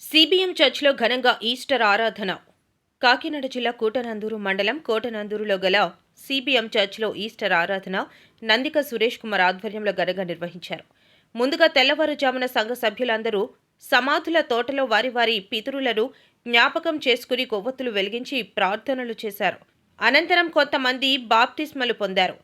CBM చర్చ్లో ఘనంగా Easter ఆరాధన. కాకినాడ జిల్లా కూటనందూరు మండలం కోటనందూరులో గల సిబిఎం చర్చ్లో ఈస్టర్ ఆరాధన నందిక సురేష్ కుమార్ ఆధ్వర్యంలో ఘనంగా నిర్వహించారు. ముందుగా తెల్లవారుజామున సంఘ సభ్యులందరూ సమాధుల తోటలో వారి వారి పితరులను జ్ఞాపకం చేసుకుని కొవ్వొత్తులు వెలిగించి ప్రార్థనలు చేశారు. అనంతరం కొంతమంది బాప్తిస్మలు పొందారు.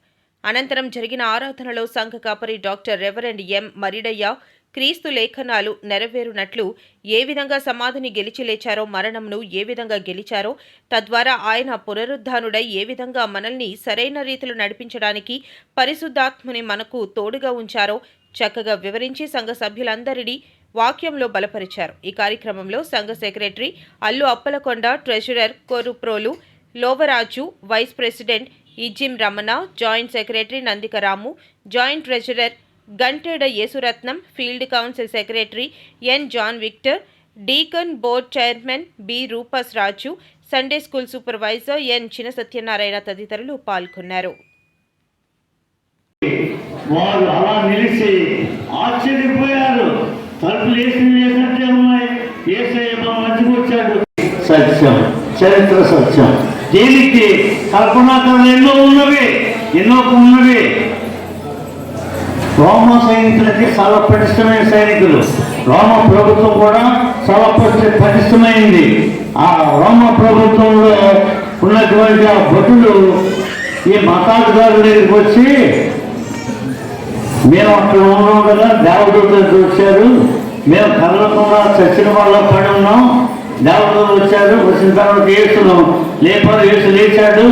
అనంతరం జరిగిన ఆరాధనలో సంఘ కాపరి డాక్టర్ రెవరెండ్ ఎం మరిడయ్య క్రీస్తు లేఖనాలు నెరవేరునట్లు ఏ విధంగా సమాధిని గెలిచి లేచారో మరణంను ఏ విధంగా గెలిచారో తద్వారా ఆయన పునరుద్ధానుడై ఏ విధంగా మనల్ని సరైన రీతిలో నడిపించడానికి పరిశుద్ధాత్మని మనకు తోడుగా ఉంచారో చక్కగా వివరించి సంఘ సభ్యులందరినీ వాక్యంలో బలపరిచారు. ఈ కార్యక్రమంలో సంఘ secretary Allu Appalakonda treasurer Koruprolu Lovaraju vice president ఇజిం Ramana joint secretary Nandikaramu joint treasurer Ganteda Yesuratnam field council secretary N John Victor deacon board chairman B Rufus Raju Sunday school supervisor N Chinna Satyanarayana తదితరులు పాల్గొన్నారు. వాళ్ళు అలా నిలిచి ఆశ్చర్యపోయారు. తలుపులు వేసి వేసినట్టే ఉన్నాయి. ఏసయ్య మా మధ్యకు వచ్చాడు. సత్యం చరిత్ర సత్యం. దీనికి కల్పనా కథలు ఎన్నో ఉన్నవి ఎన్నో ఉన్నవి. రోమ సైనికులకి చాలా పటిష్టమైన సైనికులు. రోమ ప్రభుత్వం కూడా చాలా పటిష్టమైంది ఆ రోమ ప్రభుత్వంలో ఉన్నటువంటి ఆ భటులు ఈ మతాధికారుల దగ్గరికి వచ్చి మేము అక్కడ ఉన్నాం కదా దేవదూతలు వచ్చారు. మేము కదలకుండా చచ్చిన వాళ్ళ పడి ఉన్నాం. దేవదూతలు వచ్చారు వచ్చిన తర్వాత వేస్తున్నాం లేకపోతే ఏసు లేచాడు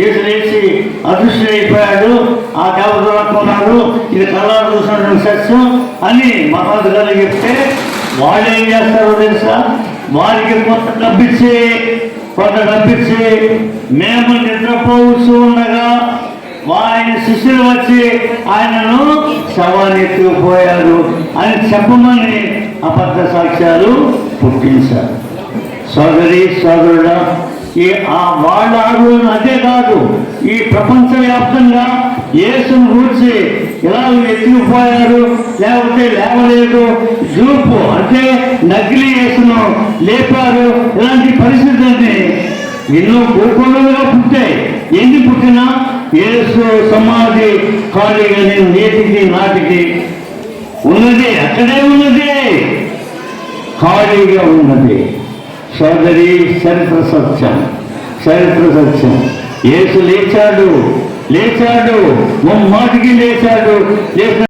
ఏసు లేచి అదృశ్యం అయిపోయాడు ఆ దేవతలు అనుకున్నారు ఇది కళ్ళారు చూసినటువంటి సత్యం. అని మతాధికారులు చెప్తే వాళ్ళు ఏం చేస్తారో తెలుసా? వారికి కొంత డబ్బిచ్చి కొంత డబ్బిచ్చి మేము నిద్రపోవచ్చు ఉండగా ఆయన శిష్యులు వచ్చి ఆయనను శవాన్ని ఎత్తుకుపోయారు అని చెప్పమని అబద్ధ సాక్ష్యాలు పుట్టించారు. సోదరి సోదరుడా ఈ ఆ వాళ్ళ అడుగులను అదే కాదు ఈ ప్రపంచవ్యాప్తంగా ఏసును గూర్చి ఎలా ఎత్తుకుపోయారు లేకపోతే లేవలేదు జూపు అంటే నకిలీ ఏసును లేపారు ఇలాంటి పరిస్థితుల్ని ఎన్నో భూఖండంగా పుట్టాయి. ఎన్ని పుట్టినా యేసు సమాధి ఖాళీగా నేను నేటికి నాటికి ఉన్నది అక్కడే ఉన్నది ఖాళీగా ఉన్నది. సోదరి చరిత్ర సత్యం. చరిత్ర సత్యం. ఏసు లేచాడు. లేచాడు. ముమ్మాటికి లేచాడు. లేచిన